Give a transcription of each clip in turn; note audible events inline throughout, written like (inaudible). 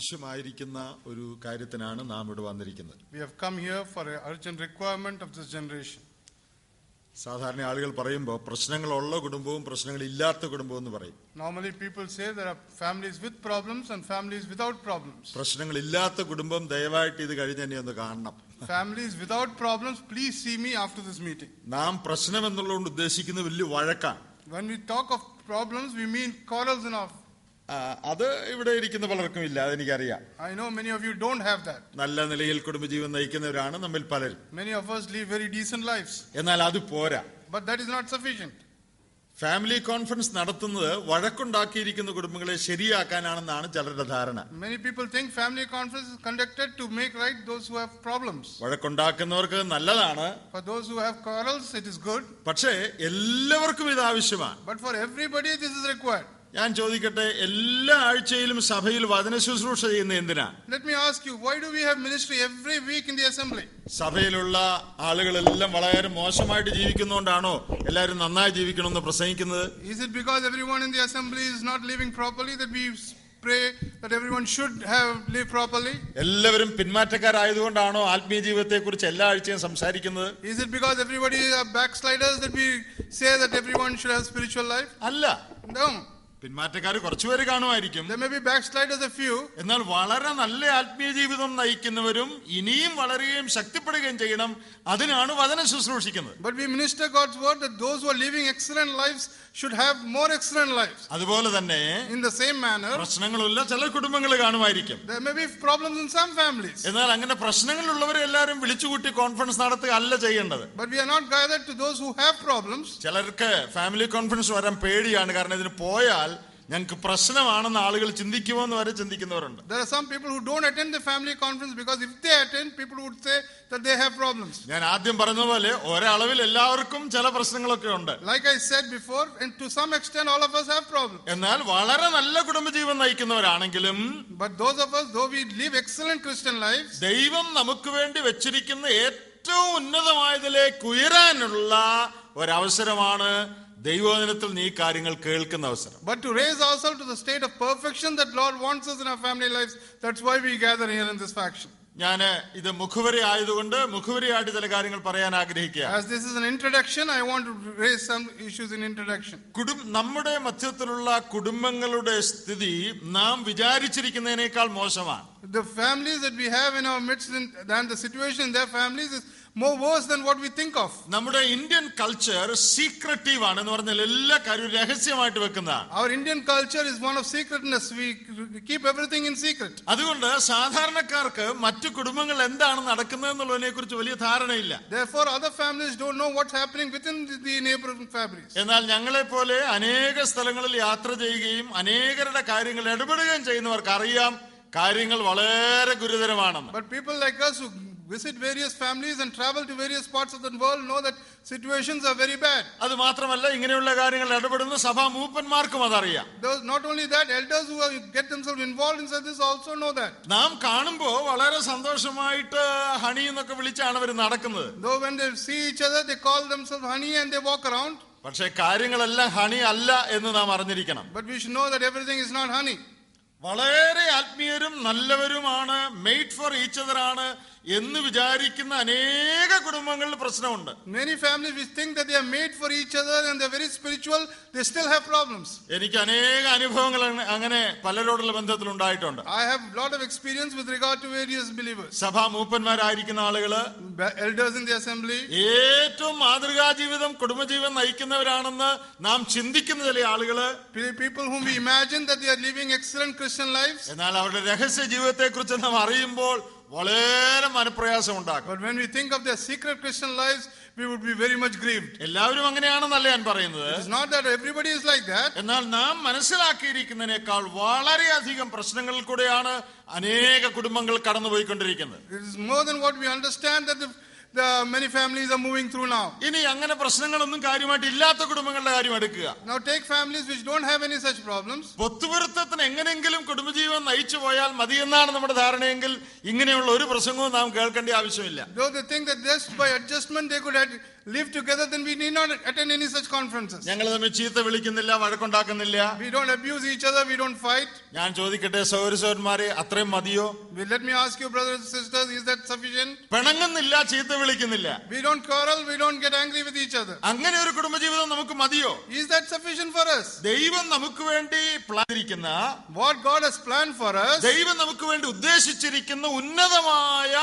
ആവശ്യമായിരിക്കുന്ന ഒരു കാര്യത്തിനാണ് നാം ഇവിടെ വന്നിരിക്കുന്നത് We have come here for an urgent requirement of this generation. സാധാരണ ആളുകൾ പറയുമ്പോൾ പ്രശ്നങ്ങളുള്ള കുടുംബവും പ്രശ്നങ്ങളില്ലാത്ത കുടുംബവും എന്ന് പറയും Normally, people say there are families with problems and families without problems. പ്രശ്നങ്ങളില്ലാത്ത കുടുംബം ദയവായിട്ട് ഇത് കഴിഞ്ഞ് തന്നെ ഒന്ന് കാണണം families without problems, please see me after this meeting. നാം പ്രശ്നം എന്നുള്ളതുകൊണ്ട് ഉദ്ദേശിക്കുന്നത് വലിയ വഴക്കാണ് When we talk of problems, we mean quarrels and all. അത് ഇവിടെ ഇരിക്കുന്ന പലർക്കും ഇല്ല അതെനിക്കറിയാം I know many of you don't have that. നല്ല നിലയിൽ കുടുംബജീവൻ നയിക്കുന്നവരാണ് നമ്മിൽ പലരും Many of us live very decent lives. എന്നാൽ അത് പോരാ But that is not sufficient. Family conference നടത്തുന്നത് വഴക്കുണ്ടാക്കിയിരിക്കുന്ന കുടുംബങ്ങളെ ശരിയാക്കാനാണെന്നാണ് ചിലരുടെ ധാരണ Many people think family conference is conducted to make right those who have problems. വഴക്കുണ്ടാക്കുന്നവർക്ക് നല്ലതാണ് For those who have quarrels, it is good. പക്ഷേ എല്ലാവർക്കും ഇത് ആവശ്യമാണ് But for everybody, this is required. ഞാൻ ചോദിക്കട്ടെ എല്ലാ ആഴ്ചയിലും സഭയിൽ വചന ശുശ്രൂഷ ചെയ്യുന്ന എന്തിനാ let me ask you why do we have ministry every week in the assembly സഭയിലുള്ള ആളുകളെല്ലാം വളരെ മോശമായിട്ട് ജീവിക്കുന്നതുകൊണ്ടാണോ എല്ലാവരും നന്നായി ജീവിക്കണമെന്ന് പ്രസംഗിക്കുന്നത് Is it because everyone in the assembly is not living properly that we pray that everyone should have live properly? എല്ലാവരും പിന്മാറ്റക്കാരായതുകൊണ്ടാണോ ആത്മീയ ജീവിതത്തെ കുറിച്ച് എല്ലാ ആഴ്ചയും സംസാരിക്കുന്നത് Is it because everybody are backsliders that we say that everyone should have spiritual life? അല്ല No. പിന്മാറ്റക്കാർ കുറച്ചുപേര് കാണുമായിരിക്കും. എന്നാൽ വളരെ നല്ല ആത്മീയ ജീവിതം നയിക്കുന്നവരും ഇനിയും വളരുകയും ശക്തിപ്പെടുകയും ചെയ്യണം. അതിനാണ് വചനം ശുശ്രൂഷിക്കുന്നത്. അതുപോലെ തന്നെ ഇൻ ദ സെയിം മാനർ പ്രശ്നങ്ങളുള്ള ചില കുടുംബങ്ങൾ കാണുമായിരിക്കും. എന്നാൽ അങ്ങനെ പ്രശ്നങ്ങളുള്ളവരെ എല്ലാവരും വിളിച്ചുകൂട്ടി കോൺഫറൻസ് നടത്തുക അല്ല ചെയ്യേണ്ടത് ചിലർക്ക് ഫാമിലി കോൺഫറൻസ് വരാൻ പേടിയാണ്. കാരണം ഇതിന് പോയാൽ ഞങ്ങൾക്ക് പ്രശ്നമാണെന്ന് ആളുകൾ ചിന്തിക്കുമോ എന്ന് വരെ ചിന്തിക്കുന്നവരുണ്ട് There are some people who don't attend the family conference because if they attend, people would say that they have problems. ഞാൻ ആദ്യം പറഞ്ഞതുപോലെ ഒരളവിൽ എല്ലാവർക്കും ചില പ്രശ്നങ്ങളൊക്കെ ഉണ്ട് Like I said before, and to some extent, all of us have problems. എന്നാൽ വളരെ നല്ല കുടുംബജീവൻ നയിക്കുന്നവരാണെങ്കിലും But those of us, though we live excellent Christian lives, ദൈവം നമുക്ക് വേണ്ടി വെച്ചിരിക്കുന്ന ഏറ്റവും ഉന്നതമായതിലേക്ക് ഉയരാനുള്ള ഒരവസരമാണ് ദൈവദിനത്തിൽ നീ കാര്യങ്ങൾ കേൾക്കുന്ന അവസരം but to raise ourselves to the state of perfection that Lord wants us in our family lives, that's why we gather here in this faction. ഞാൻ ഇത് മുഖവരി ആയതുകൊണ്ട് മുഖവരിയായിട്ട് ചില കാര്യങ്ങൾ പറയാൻ ആഗ്രഹിക്കുക As this is an introduction, I want to raise some issues in introduction. കുടും നമ്മുടെ മധ്യത്തിലുള്ള കുടുംബങ്ങളുടെ സ്ഥിതി നാം വിചാരിച്ചിരിക്കുന്നതിനേക്കാൾ മോശമാണ് The families that we have in our midst and and the situation in their families is more worse than what we think of. നമ്മുടെ Indian culture secretive ആണ് എന്ന് പറഞ്ഞാൽ എല്ലാ കാര്യവും രഹസ്യമായിട്ട് വെക്കുന്ന Our Indian culture is one of secretness. We keep everything in secret. അതുകൊണ്ട് സാധാരണക്കാർക്ക് മറ്റു കുടുംബങ്ങൾ എന്താണ് നടക്കുന്നത് എന്നുള്ളതിനെ കുറിച്ച് വലിയ ധാരണയില്ല Therefore, other families don't know what's happening within the- the neighboring families. എന്നാൽ ഞങ്ങളെ പോലെ അനേക സ്ഥലങ്ങളിൽ യാത്ര ചെയ്യുകയും അനേകരുടെ കാര്യങ്ങൾ ഇടപെടുകയും ചെയ്യുന്നവർക്ക് അറിയാം കാര്യങ്ങൾ വളരെ ഗുരുതരമാണെന്ന് But people like us who visit various families and travel to various parts of the world know that situations are very bad. അത് മാത്രമല്ല ഇങ്ങനെയുള്ള കാര്യങ്ങൾ ഇടപെടുന്ന സഭാ മൂപ്പന്മാർക്കും അതറിയാം Those, not only that, elders who are, get themselves involved in this also know that. നാം കാണുമ്പോൾ വളരെ സന്തോഷമായിട്ട് ഹണി എന്നൊക്കെ വിളിച്ചാണ് അവർ നടക്കുന്നത് Though when they see each other, they call themselves honey and they walk around. പക്ഷെ കാര്യങ്ങളെല്ലാം ഹണി അല്ല എന്ന് നാം അറിഞ്ഞിരിക്കണം But we should know that everything is not honey. വളരെ ആത്മീയരും നല്ലവരുമാണ് മെയ്ഡ് ഫോർ ഈച്ച് ആണ് എന്ന് വിചാരിക്കുന്ന അനേക കുടുംബങ്ങളിൽ പ്രശ്നമുണ്ട് Many families, we think that they are made for each other and they're very spiritual, they still have problems. എനിക്ക് അനേക അനുഭവങ്ങൾ അങ്ങനെ പലരോടുള്ള ബന്ധത്തിൽ ഉണ്ടായിട്ടുണ്ട് I have lot of experience with regard to various believers. സഭാ മൂപ്പന്മാരായിരിക്കുന്ന ആളുകൾ Ba- Elders in the assembly, ഏറ്റവും മാതൃകാ ജീവിതം കുടുംബജീവൻ നയിക്കുന്നവരാണെന്ന് നാം ചിന്തിക്കുന്ന ചില ആളുകൾ people whom we imagine that they are living excellent Christian lives. എന്നാൽ അവരുടെ രഹസ്യ ജീവിതത്തെക്കുറിച്ച് നാം അറിയുമ്പോൾ വളരെ മനപ്രയാസം ഉണ്ടാക്കും when we think of their secret Christian lives, we would be very much grieved. എല്ലാവരും അങ്ങനെയാണെന്നല്ല ഞാൻ പറയുന്നത് It's not that everybody is like that, എന്നാൽ നാം മനസ്സിലാക്കിയിരിക്കുന്നതിനേക്കാൾ വളരെയധികം പ്രശ്നങ്ങളിൽ കൂടെയാണ് അനേക കുടുംബങ്ങൾ കടന്നുപോയിക്കൊണ്ടിരിക്കുന്നത് it is more than what we understand that the the many families are moving through now. ഇനി അങ്ങനെ പ്രശ്നങ്ങളൊന്നും കാര്യമായിട്ട് ഇല്ലാത്ത കുടുംബങ്ങളുടെ കാര്യം എടുക്കുക Now take families which don't have any such problems. പൊത്തുപൊരുത്തത്തിന് എങ്ങനെയെങ്കിലും കുടുംബജീവൻ നയിച്ചു പോയാൽ മതിയെന്നാണ് നമ്മുടെ ധാരണയെങ്കിൽ ഇങ്ങനെയുള്ള ഒരു പ്രസംഗവും നാം കേൾക്കേണ്ട ആവശ്യമില്ല Though they think that just by adjustment they could ad- live together, then we need not attend any such conferences. ഞങ്ങൾ തമ്മിൽ ചീത്ത വിളിക്കുന്നില്ല വഴക്കുണ്ടാക്കുന്നില്ല We don't abuse each other, we don't fight. ഞാൻ ചോദിക്കട്ടെ സഹോദരന്മാരെ അത്രയും മതിയോ will let me ask you, brothers and sisters, is that sufficient? പിണങ്ങുന്നില്ല ചീത്ത വിളിക്കുന്നില്ല We don't quarrel, we don't get angry with each other. അങ്ങനെ ഒരു കുടുംബജീവിതം നമുക്ക് മതിയോ Is that sufficient for us? ദൈവം നമുക്ക് വേണ്ടി പ്ലാനിരിക്കുന്ന What God has planned for us, ദൈവം നമുക്ക് വേണ്ടി ഉദ്ദേശിച്ചിരിക്കുന്ന ഉന്നതമായ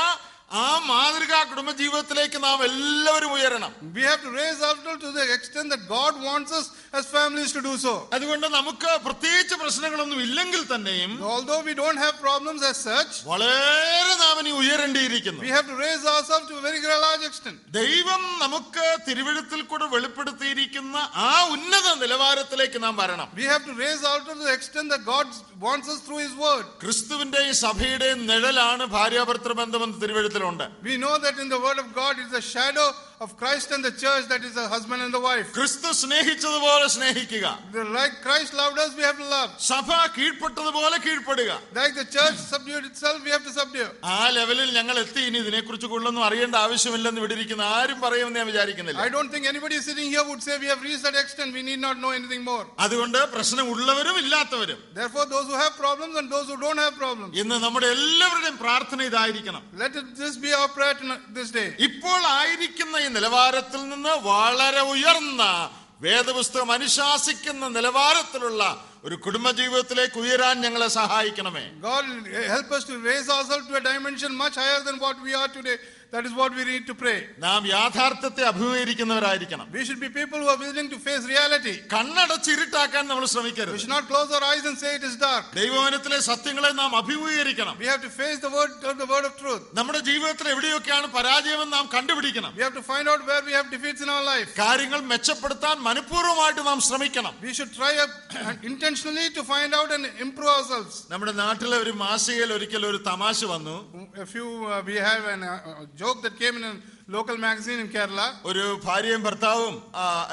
ആ മാതൃകാ കുടുംബജീവിതത്തിലേക്ക് നാം എല്ലാവരും ഉയരണം we have to raise ourselves to the extent that God wants us as families to do so. അതുകൊണ്ട് നമുക്ക് പ്രത്യേകിച്ച് പ്രശ്നങ്ങളൊന്നും ഇല്ലെങ്കിൽ തന്നെയും Although we don't have problems as such, വളരെ നാം ഇനി ഉയരേണ്ടിയിരിക്കുന്നു we have to raise ourselves to a very large extent. ദൈവം നമുക്ക് തിരുവഴുത്തിൽ കൂടെ വെളിപ്പെടുത്തിയിരിക്കുന്ന ആ ഉന്നത നിലവാരത്തിലേക്ക് നാം വരണം We have to raise ourselves to the extent that God wants us through His Word. ക്രിസ്തുവിന്റെയും സഭയുടെയും നിഴലാണ് ഭാര്യാഭർത്തൃ ബന്ധമെന്ന് തിരുവഴുത്തിലുണ്ട് We know that in the Word of God is the shadow of Christ and the church, that is the husband and the wife. ക്രിസ്തു സ്നേഹിച്ചതുപോലെ സ്നേഹിക്കുക snehikkuka. Like Christ loved us, we have to love. സഭ pole കീഴ്പ്പെടുക Like the church subdued itself, we have to subdue. ആ ലെവലിൽ ഞങ്ങൾ എത്തി ഇനി ഇതിനെക്കുറിച്ച് കൂടുതലൊന്നും അറിയേണ്ട ആവശ്യമില്ലെന്ന് vidirikkunna aarum പറയുമെന്ന് ഞാൻ vicharikkunnilla. I don't think anybody sitting here would say we have reached that extent, we need not know anything more. Adukonde prashnam ullavarum illathavarum. Therefore, those who have problems and those who don't have problems, ഇന്ന് nammude എല്ലാവരുടെയും prarthana ഇതായിരിക്കണം let it, this be our prayer this day. Ippol ആയിരിക്കുന്ന ഈ നിലവാരത്തിൽ നിന്ന് വളരെ ഉയർന്ന വേദപുസ്തകം അനുശാസിക്കുന്ന നിലവാരത്തിലുള്ള ഒരു കുടുംബജീവിതത്തിലേക്ക് ഉയരാൻ ഞങ്ങളെ സഹായിക്കണമേ God help us to raise ourselves to a dimension much higher than what we are today. That is what we need to pray. നാം യാഥാർത്ഥ്യത്തെ അഭിമുഖീകരിക്കുന്നവരായിരിക്കണം We should be people who are willing to face reality. കണ്ണടച്ചിരുട്ടാക്കാൻ നമ്മൾ We ശ്രമിക്കരുത് should not close our eyes and say it is dark. ദൈവവനത്തിലെ സത്യങ്ങളെ നാം അഭിമുഖീകരിക്കണം We have to face the word of the word of truth. നമ്മുടെ ജീവിതത്തിൽ എവിടെയൊക്കെയാണ് പരാജയമെന്ന് നാം കണ്ടുപിടിക്കണം We have to find out where we have defeats in our life. കാര്യങ്ങൾ മെച്ചപ്പെടുത്താൻ മനഃപൂർവ്വമായിട്ട് നാം ശ്രമിക്കണം We should try up (coughs) intentionally to find out and improve ourselves. നമ്മുടെ നാട്ടിലെ ഒരു മാസികയിൽ ഒരിക്കൽ ഒരു തമാശ വന്നു A few, uh, we have an, uh, a joke that came in local magazine in Kerala. ഒരു ഭാര്യയും ഭർത്താവും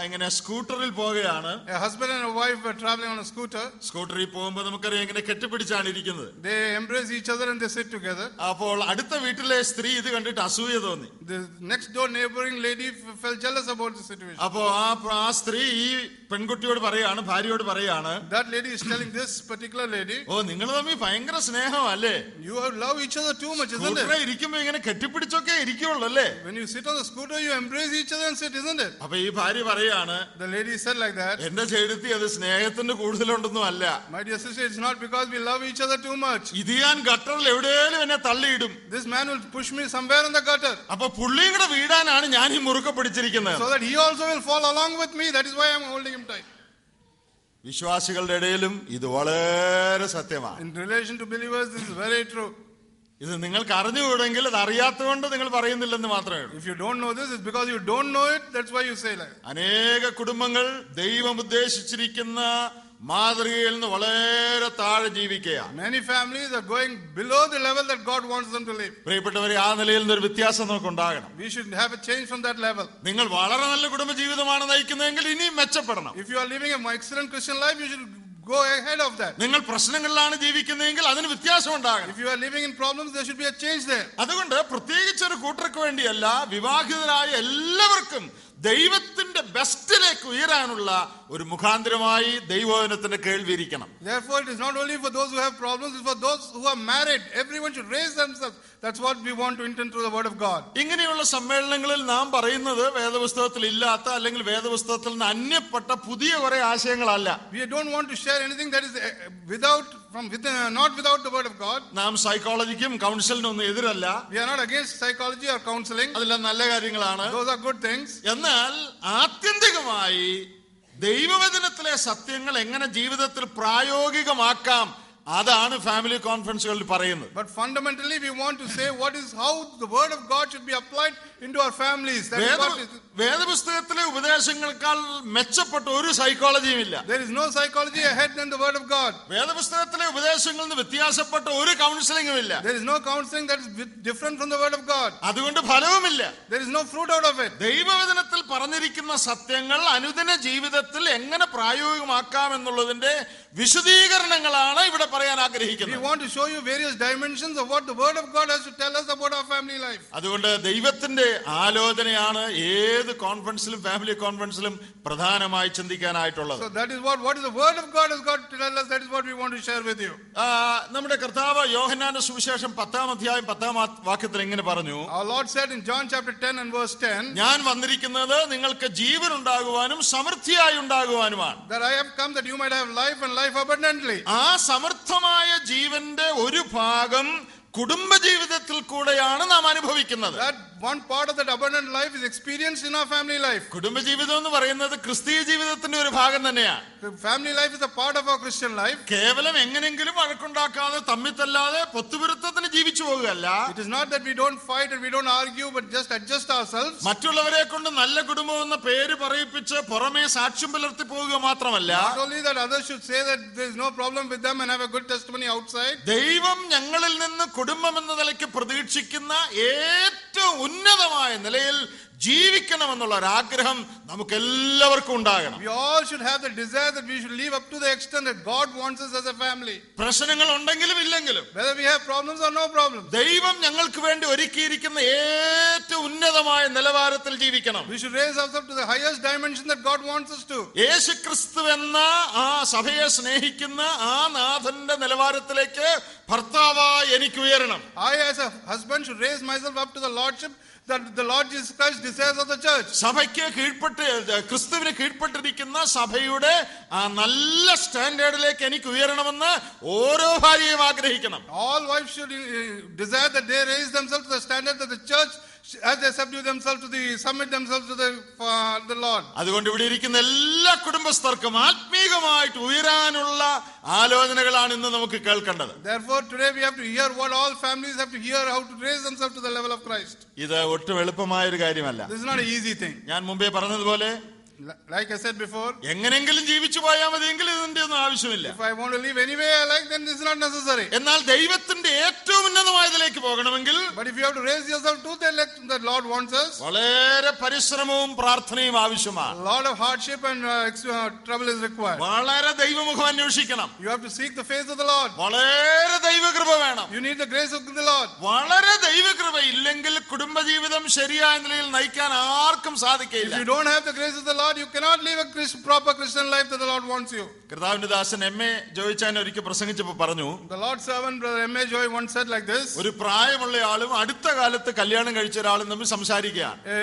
ഇങ്ങനെ സ്കൂട്ടറിൽ പോവുകയാണ് A husband and a wife were traveling on a scooter. സ്കൂട്ടറിൽ പോകുമ്പോൾ നമുക്കറിയാം ഇങ്ങനെ കെട്ടിപ്പിടിച്ചാണ് ഇരിക്കുന്നത് They embrace each other and they sit together. അപ്പോൾ അടുത്ത വീട്ടിലെ സ്ത്രീ ഇത് കണ്ടിട്ട് അസൂയ തോന്നി The next door neighboring lady felt jealous about the situation. അപ്പോ ആ ആ സ്ത്രീ ഈ പെൺകുട്ടിയോട് പറയാണ് ഭാര്യയോട് പറയാണ് That lady is telling this particular lady, ഓ നിങ്ങൾ തമ്മിൽ ഭയങ്കര സ്നേഹമല്ലേ You have love each other too much, isn't it? ഇരിക്കുമ്പോ ഇങ്ങനെ കെട്ടിപ്പിടിച്ചൊക്കെ ഇരിക്കുള്ളൂ അല്ലേ When you sit on the scooter, you embrace each other and sit, isn't it? അപ്പൊ ഈ ഭാര്യ പറയാണ് The lady said like that. എന്റെ ചെടുത്തി അത് സ്നേഹത്തിന്റെ കൂടുതലുണ്ടെന്നും അല്ല My dear sister, it's not because we love each other too much. ഇത് ഞാൻ ഗട്ടറിൽ എവിടെയും എന്നെ തള്ളിയിടും This man will push me somewhere in the gutter അപ്പൊ പുള്ളിയും കൂടെ വീടാനാണ് ഞാൻ ഈ മുറുക്കെ പിടിച്ചിരിക്കുന്നത് so that he also will fall along with me. That is why I'm holding him tight. വിശ്വാസികളുടെ ഇടയിലും ഇത് വളരെ സത്യമാണ് In relation to believers, this is very true. ഇത് നിങ്ങൾക്ക് അറിഞ്ഞുകൂടെങ്കിൽ അത് അറിയാത്തതുകൊണ്ട് നിങ്ങൾ പറയുന്നില്ലെന്ന് മാത്രമേ ഉള്ളൂ If you don't know this, it's because you don't know it. That's why you say like. that. അനേക കുടുംബങ്ങൾ ദൈവം ഉദ്ദേശിച്ചിരിക്കുന്ന മാതൃകയിൽ നിന്ന് വളരെ താഴെ ജീവിക്കുകയാണ് Many families are going below the level that God wants them to live. പ്രിയപ്പെട്ടവരെ ആ നിലയിൽ നിന്ന് ഒരു വ്യത്യാസം നമുക്ക് ഉണ്ടാകണം We should have a change from that level. നിങ്ങൾ വളരെ നല്ല കുടുംബ ജീവിതമാണ് നയിക്കുന്നതെങ്കിൽ ഇനിയും മെച്ചപ്പെടണം If you are living an excellent Christian life, you should go ahead of that. നിങ്ങൾ പ്രശ്നങ്ങളിലാണ് ജീവിക്കുന്നതെങ്കിൽ അതിന് വ്യത്യാസം ഉണ്ടാകണം If you are living in problems, there should be a change there. അതുകൊണ്ട് പ്രത്യേകിച്ച് ഒരു കൂട്ടർക്ക് വേണ്ടിയല്ല വിവാഹിതരായ എല്ലാവർക്കും ദൈവത്തിന്റെ ബെസ്റ്റിലേക്ക് ഉയരാനുള്ള ഒരു മുഖാന്തരമായി ദൈവവചനത്തിന്റെ കേൾവിയിരിക്കണം Therefore, it is not only for those who have problems, it's for those who are married. Everyone should raise themselves. That's what we want to intend through the word of God. ഇങ്ങനെയുള്ള സമ്മേളനങ്ങളിൽ നാം പറയുന്നത് വേദപുസ്തകത്തിൽ ഇല്ലാത്ത അല്ലെങ്കിൽ വേദപുസ്തകത്തിൽ നിന്ന് അന്യപ്പെട്ട പുതിയ കുറെ ആശയങ്ങളല്ല We don't want to share anything that is uh, without, from within, uh, not without the word of God. നാം സൈക്കോളജിക്കും കൗൺസിലിനും ഒന്നും എതിരല്ല We are not against psychology or counseling. അതെല്ലാം നല്ല കാര്യങ്ങളാണ് Those are good things. എന്നാൽ ആത്യന്തികമായി ദൈവവചനത്തിലെ സത്യങ്ങൾ എങ്ങനെ ജീവിതത്തിൽ പ്രായോഗികമാക്കാം അതാണ് ഫാമിലി കോൺഫറൻസുകളിൽ പറയുന്നത്. But fundamentally we want to say what is how the word of God should be applied into our families വേദപുസ്തകത്തിലെ ഉപദേശങ്ങൾക്കാൾ മെച്ചപ്പെട്ട ഒരു സൈക്കോളജിയും ഇല്ല. There is no psychology ahead than the word of God വേദപുസ്തകത്തിലെ ഉപദേശങ്ങളിൽ നിന്ന് വ്യത്യാസപ്പെട്ട ഒരു കൗൺസിലിംഗും ഇല്ല. There is no counselling that is different from the word of God അതുകൊണ്ട് ഫലവുമില്ല there is no fruit out of it ദൈവവചനത്തിൽ പറഞ്ഞിരിക്കുന്ന സത്യങ്ങൾ അനുദിന ജീവിതത്തിൽ എങ്ങനെ പ്രായോഗികമാക്കാം എന്നുള്ളതിന്റെ വിശദീകരണങ്ങളാണ് ഇവിടെ പറയാൻ We want to show you various dimensions of what the word of God has to tell us about our family life. അതുകൊണ്ട് ദൈവത്തിന്റെ ആലോചനയാണ് ഏത് കോൺഫറൻസിലും ഫാമിലി കോൺഫറൻസിലും പ്രധാനമായി ചിന്തിക്കാനായിട്ടുള്ളത് So that is what what is the word of God has got to tell us. That is what we want to share with you. നമ്മുടെ കർത്താവ് യോഹന്നാന്റെ സുവിശേഷം പത്താം അധ്യായം പത്താം ആ- വാക്യത്തിൽ എങ്ങനെ പറഞ്ഞു Our Lord said in John chapter 10 and verse 10 ഞാൻ വന്നിരിക്കുന്നത് നിങ്ങൾക്ക് ജീവൻ ഉണ്ടാകുവാനും സമൃദ്ധിയായി ഉണ്ടാകുവാനുമാണ് that I have come that you might have life and life abundantly. ആ സമർത്ഥമായ ജീവന്റെ ഒരു ഭാഗം കുടുംബജീവിതത്തിൽ കൂടെയാണ് നാം അനുഭവിക്കുന്നത് That one part of that abundant life is experienced in our family life. കുടുംബജീവിതം എന്ന് പറയുന്നത് ക്രിസ്തീയ ജീവിതത്തിന്റെ ഒരു ഭാഗം തന്നെയാണ് The family life is a part of our Christian life. കേവലം എങ്ങനെങ്കിലും വഴക്കുണ്ടാക്കാതെ തമ്മിത്തല്ലാതെ പൊത്തുവിരുത്തത്തിന് ജീവിച്ചു പോകുകയല്ല It is not that we don't fight and we don't argue, but just adjust ourselves. മറ്റുള്ളവരെ കൊണ്ട് നല്ല കുടുംബം എന്ന പേര് പറയിപ്പിച്ച് പുറമേ സാക്ഷ്യം പുലർത്തി പോവുക മാത്രമല്ല Not only that others should say that there is no problem with them and have a good testimony outside. ദൈവം ഞങ്ങളിൽ നിന്ന് കുടുംബം എന്ന നിലയ്ക്ക് പ്രതീക്ഷിക്കുന്ന ഏറ്റവും ഉന്നതമായ നിലയിൽ ജീവിക്കണമെന്നുള്ള ഒരു ആഗ്രഹം നമുക്ക് എല്ലാവർക്കും ഉണ്ടാകണം We all should have the desire that we should live up to the extent that God wants us as a family. പ്രശ്നങ്ങൾ ഉണ്ടെങ്കിലും ഇല്ലെങ്കിലും Whether we have problems or no problems. ദൈവം ഞങ്ങൾക്ക് വേണ്ടി ഒരുക്കിയിരിക്കുന്ന ഏറ്റവും ഉന്നതമായ നിലവാരത്തിൽ ജീവിക്കണം We should raise ourselves to the highest dimension that God wants us to. യേശു എന്ന ആ സഭയെ സ്നേഹിക്കുന്ന ആ നാഥന്റെ നിലവാരത്തിലേക്ക് ഭർത്താവായി എനിക്ക് ഉയരണം I, as a husband, should raise myself up to the Lordship that the Lord Jesus Christ desires of the church. സഭയ്ക്ക് കീഴ്പ്പെട്ട് ക്രിസ്തുവിന് കീഴ്പ്പെട്ടിരിക്കുന്ന സഭയുടെ ആ നല്ല സ്റ്റാൻഡേർഡിലേക്ക് എനിക്ക് ഉയരണമെന്ന് ഓരോ ഭാര്യയും ആഗ്രഹിക്കണം All wives should uh, desire that they raise themselves to the standard that the church, as they subdue themselves to the, submit themselves to the, uh, the Lord. അതുകൊണ്ട് ഇവിടെ ഇരിക്കുന്ന എല്ലാ കുടുംബസ്ഥർക്കും ആത്മീകമായിട്ട് ഉയരാനുള്ള ആലോചനകളാണ് ഇന്ന് നമുക്ക് കേൾക്കേണ്ടത് Therefore, today we have to hear what all families have to hear how to raise themselves to the level of Christ. ഇത് ഒട്ടും എളുപ്പമായ ഒരു കാര്യമല്ല This is not an easy thing. ഞാൻ മുമ്പേ പറഞ്ഞതുപോലെ Like I said before, എങ്ങനെങ്കിലും ജീവിച്ചു പോയാൽ മതിയെങ്കിൽ ഇതിന്റെ ഒന്നും ആവശ്യമില്ല if I want to live anyway I like, then this is not necessary. എന്നാൽ ദൈവത്തിന്റെ ഏറ്റവും ഉന്നതമായതിലേക്ക് പോകണമെങ്കിൽ But if you have to raise yourself to the elect that Lord wants us, വളരെ പരിശ്രമവും പ്രാർത്ഥനയും ആവശ്യമാണ് a lot of hardship and uh, uh, trouble is required. വളരെ ദൈവമുഖം അന്വേഷിക്കണം You have to seek the face of the Lord. വളരെ ദൈവകൃപ വേണം You need the grace of the Lord. വളരെ കുടുംബജീവിതം ശരിയായ നിലയിൽ നയിക്കാൻ ആർക്കും If സാധിക്കില്ല you don't have the grace of the Lord, you cannot live a Christ, proper Christian life that the Lord wants you. കർത്താവിന്റെ ദാസൻ എം എ ജോയിച്ചാൻ ഒരിക്കൽ പ്രസംഗിച്ചപ്പോൾ പറഞ്ഞു The Lord's servant, Brother M.A. Joy, once said like this ഒരു പ്രായമുള്ള ആളും അടുത്ത കാലത്ത് കല്യാണം കഴിച്ച ഒരാളും തമ്മിൽ സംസാരിക്കുകയാണ് a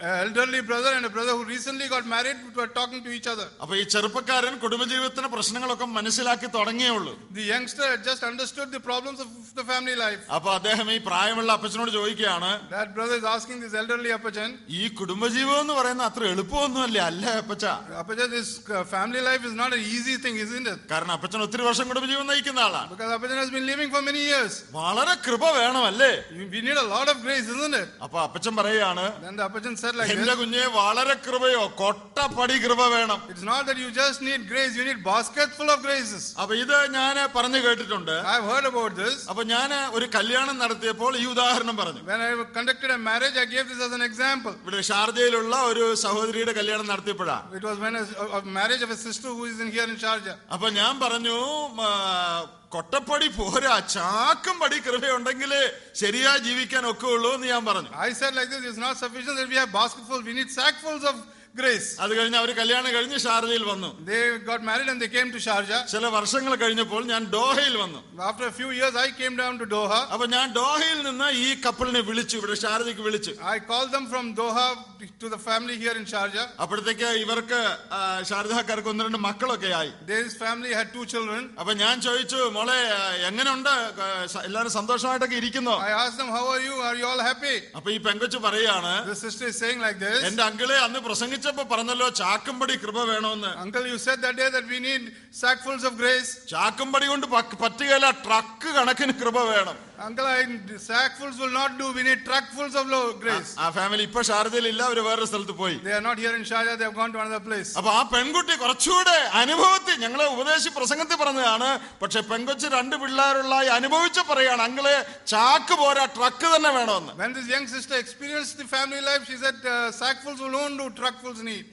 elderly brother and a brother who recently got married were talking to each other. അപ്പൊ ഈ ചെറുപ്പക്കാരൻ കുടുംബജീവിതത്തിന്റെ പ്രശ്നങ്ങളൊക്കെ മനസ്സിലാക്കി തുടങ്ങിയേ ഉള്ളൂ The youngster had just understood the problems of the family life. appo അദ്ദേഹം ഈ പ്രായമുള്ള അപ്പച്ചനോട് ചോദിക്കുകയാണ് That brother is asking this elderly Apachan, ഈ കുടുംബജീവിതം എന്ന് പറയുന്ന അത്ര എളുപ്പമൊന്നുമല്ലേ അല്ല അപ്പച്ച Apachan, this uh, family life is not an easy thing, isn't it? കാരണം അപ്പച്ചൻ ഒത്തിരി വർഷം കുടുംബജീവൻ നയിക്കുന്ന ആളാണ് Because appachan has been living for many years. വളരെ കൃപ വേണമല്ലേ You- We need a lot of grace, isn't it? appo Appachan parayana Then the Apachan said like എന്റെ this. കുഞ്ഞെ വളരെ കൃപയോ കൊട്ടപ്പടി കൃപ വേണം It's not that you just need grace, you need basket full of graces. അപ്പൊ ഇത് ഞാൻ പറഞ്ഞു കേട്ടിട്ടുണ്ട് I've heard about this. അപ്പൊ ഞാൻ ഒരു കല്യാണം നടത്തിയപ്പോൾ ഈ ഉദാഹരണം പറഞ്ഞു When I conducted a marriage, I gave this as an example. ഇവിടെ ഷാർജയിലുള്ള ഒരു സഹോദരിയുടെ കല്യാണം നടത്തിയപ്പോഴാ It was when a, a marriage of a sister who is in here in Sharjah. അപ്പൊ ഞാൻ പറഞ്ഞു ആ, കൊട്ടപ്പടി പോരാ. ചാക്കും പടി കൃപയുണ്ടെങ്കിൽ ശരിയാ ജീവിക്കാൻ ഒക്കെ ഉള്ളൂ എന്ന് ഞാൻ പറഞ്ഞു. I said like this not sufficient basketful we need sackfuls of grace. അത് കഴിഞ്ഞ് അവർ കല്യാണം കഴിഞ്ഞ് ഷാർജയിൽ വന്നു They got married and they came to Sharjah. ചില വർഷങ്ങൾ കഴിഞ്ഞപ്പോൾ ഞാൻ ഡോഹയിൽ വന്നു After a few years, I came down to Doha. അപ്പൊ ഞാൻ ഡോഹയിൽ നിന്ന് ഈ കപ്പലിനെ വിളിച്ചു ഇവിടെ ഷാർജയ്ക്ക് വിളിച്ചു I called them from Doha to the family here in Sharjah. അപ്പോഴത്തേക്ക് ഇവർക്ക് ആ, ഷാർജക്കാർക്ക് ഒന്ന് രണ്ട് മക്കളൊക്കെ ആയി This family had two children. അപ്പൊ ഞാൻ ചോദിച്ചു മോളെ ആ, എങ്ങനെയുണ്ട് ആ, സ- എല്ലാവരും സന്തോഷമായിട്ടൊക്കെ ഇരിക്കുന്നോ I asked them, How are you? Are you all happy? അപ്പൊ ഈ പെങ്കൊച്ച് പറയാണ് The sister is saying like this എന്റെ അങ്കിളെ അന്ന് പ്രസംഗിച്ച പ്രസംഗിച്ചപ്പോ പറഞ്ഞല്ലോ ചാക്കുംപടി കൃപ വേണമെന്ന് Uncle, you day that we need sackfuls of grace. ചാക്കുംപടി കൊണ്ട് പറ്റുകയില്ല ട്രക്ക് കണക്കിന് കൃപ വേണം Uncle, I, sackfuls will not do. We need truckfuls of low grace. ആ ഫാമിലി ഇപ്പൊ ഇല്ല അവർ വേറെ സ്ഥലത്ത് പോയി They are not here in Sharjah. They have gone to another place. അപ്പൊ ആ പെൺകുട്ടി കുറച്ചുകൂടെ അനുഭവത്തിൽ ഞങ്ങളെ ഉപദേശി പ്രസംഗത്തിൽ പറഞ്ഞതാണ് പക്ഷെ പെൺകൊച്ച് രണ്ട് പിള്ളേരുള്ള ഈ അനുഭവിച്ച പറയാണ് അങ്ങളെ ചാക്ക് പോരാ ട്രക്ക് തന്നെ വേണമെന്ന് When this young sister experienced the family life, she said, uh, sackfuls will alone do truckfuls need.